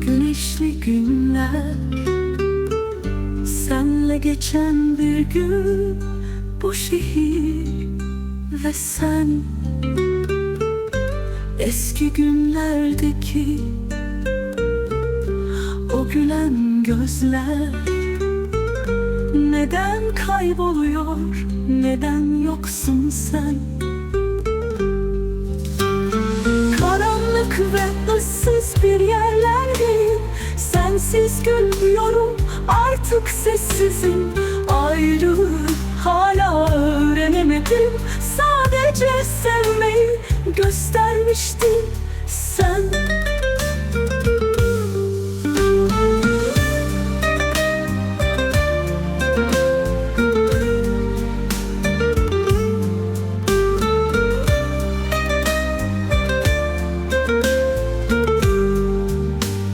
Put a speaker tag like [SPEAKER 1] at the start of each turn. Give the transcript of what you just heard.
[SPEAKER 1] Güneşli günler. Senle geçen bir gün Bu şehir ve sen. Eski günlerdeki O gülen gözler. Neden kayboluyor Neden yoksun sen? Sensiz gülmüyorum artık sessizim. Ayrılığı hala öğrenemedim. Sadece sevmeyi göstermiştin sen